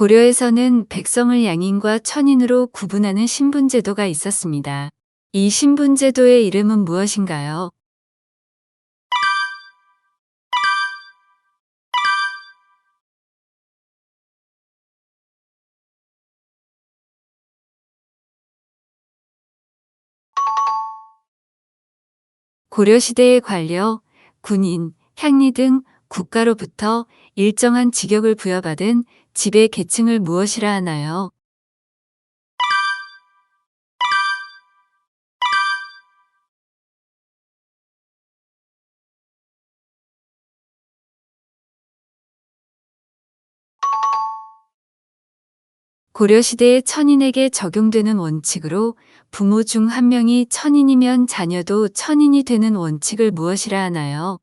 고려에서는 백성을 양인과 천인으로 구분하는 신분제도가 있었습니다. 이 신분제도의 이름은 무엇인가요? 고려시대의 관료, 군인, 향리 등 국가로부터 일정한 직역을 부여받은 지배 계층을 무엇이라 하나요? 고려시대의 천인에게 적용되는 원칙으로 부모 중 한 명이 천인이면 자녀도 천인이 되는 원칙을 무엇이라 하나요?